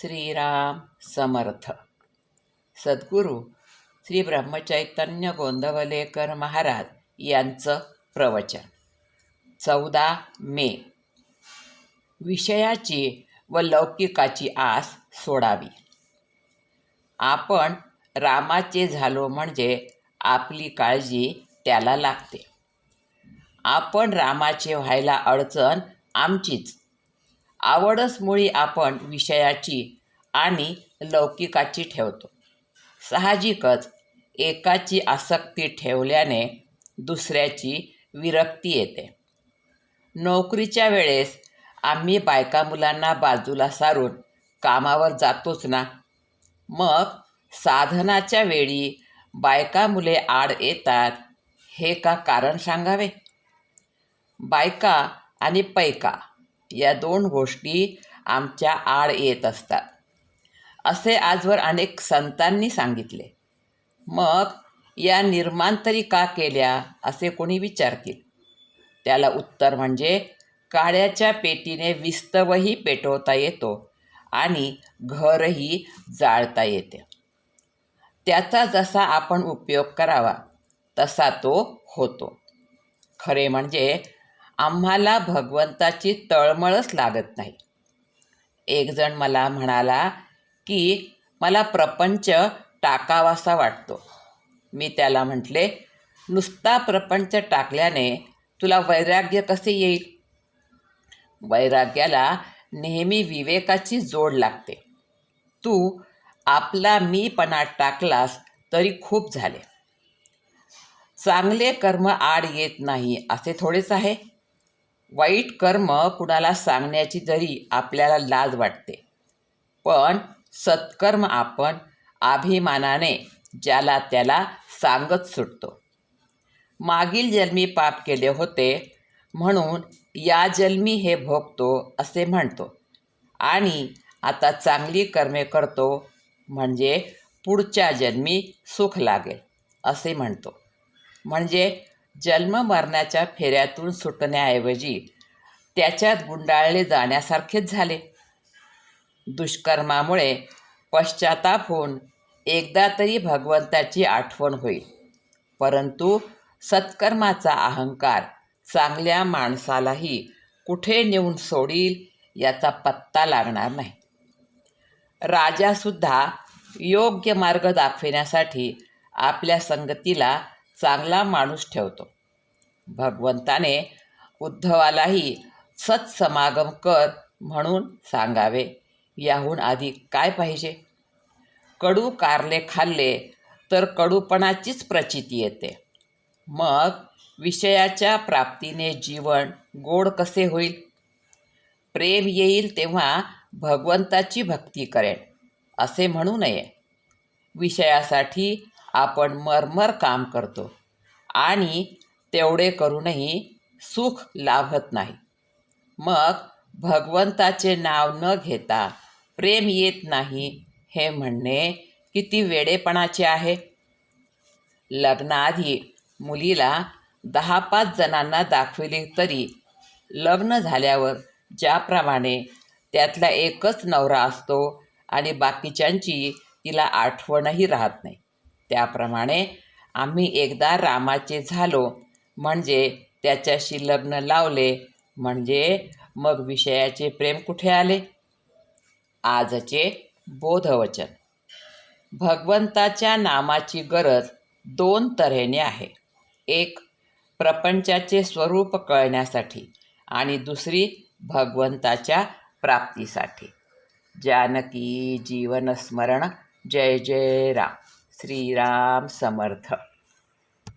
श्रीराम समर्थ सद्गुरू श्री ब्रह्मचैतन्य गोंदवलेकर महाराज यांचं प्रवचन. चौदा मे. विषयाची व लौकिकाची आस सोडावी. आपण रामाचे झालो म्हणजे आपली काळजी त्याला लागते. आपण रामाचे व्हायला अडचण आमचीच आवडच मुळी आपण विषयाची आणि लौकिकाची ठेवतो. साहजिकच एकाची आसक्ती ठेवल्याने दुसऱ्याची विरक्ती येते. नोकरीच्या वेळेस आम्ही बायका मुलांना बाजूला सारून कामावर जातोच ना. मग साधनाच्या वेळी बायका मुले आड येतात हे का कारण सांगावे? बायका आणि पैका या दोन गोष्टी आमच्या आड येत असतात. असे आजवर अनेक संतांनी सांगितले. मग या निर्माण तरी का केल्या असे कोणी विचारतील? त्याला उत्तर म्हणजे काळ्याच्या पेटीने विस्तवही पेटवता येतो आणि घरही जाळता येते. त्याचा जसा आपण उपयोग करावा तसा तो होतो. खरे म्हणजे आम्हाला भगवंताची तळमळच लागत नाही. एकजण मला म्हणाला की मला प्रपंच टाकावासा वाटतो. मी त्याला म्हटले नुसता प्रपंच टाकल्याने तुला वैराग्य कसे येईल? वैराग्याला नेहमी विवेकाची जोड लागते. तू आपला मीपणा टाकलास तरी खूप झाले. चांगले कर्म आड येत नाही असे थोडेच आहे. वाईट कर्म कुणाला सांगण्याची जरी आपल्याला लाज वाटते पण सत्कर्म आपण अभिमानाने ज्याला त्याला सांगत सुटतो. मागील जन्मी पाप केले होते म्हणून या जन्मी हे भोगतो असे म्हणतो. आणि आता चांगली कर्मे करतो म्हणजे पुढच्या जन्मी सुख लागेल असे म्हणतो. म्हणजे जन्म मरणाच्या फेऱ्यातून सुटण्याऐवजी त्याच्यात गुंडाळले जाण्यासारखेच झाले. दुष्कर्मामुळे पश्चाताप होऊन एकदा तरी भगवंताची आठवण होईल. परंतु सत्कर्माचा अहंकार चांगल्या माणसालाही कुठे नेऊन सोडील याचा पत्ता लागणार नाही. राजासुद्धा योग्य मार्ग दाखविण्यासाठी आपल्या संगतीला चांगला माणूस ठेवतो. भगवंताने उद्धवालाही सत्समागम कर म्हणून सांगावे. याहून आधी काय पाहिजे? कडू कारले खाल्ले तर कडूपणाचीच प्रचिती येते. मग विषयाच्या प्राप्तीने जीवन गोड कसे होईल? प्रेम येईल तेव्हा भगवंताची भक्ती करेन असे म्हणू नये. विषयासाठी आपण मरमर काम करतो आणि तेवढे करूनही सुख लाभत नाही. मग भगवंताचे नाव न घेता प्रेम येत नाही हे म्हणणे किती वेडेपणाचे आहे. लग्नाआधी मुलीला दहा पाच जणांना दाखविले तरी लग्न झाल्यावर ज्याप्रमाणे त्यातला एकच नवरा असतो आणि बाकीच्यांची तिला आठवणही राहत नाही. त्याप्रमाणे आम्ही एकदा रामाचे झालो म्हणजे त्याच्याशी लग्न लावले म्हणजे मग विषयाचे प्रेम कुठे आले? आजचे बोधवचन. भगवंताच्या नामाची गरज दोन तऱ्हेने आहे. एक प्रपंचाचे स्वरूप कळण्यासाठी आणि दुसरी भगवंताच्या प्राप्तीसाठी. जानकी जीवनस्मरण जय जय राम. श्रीराम समर्थ.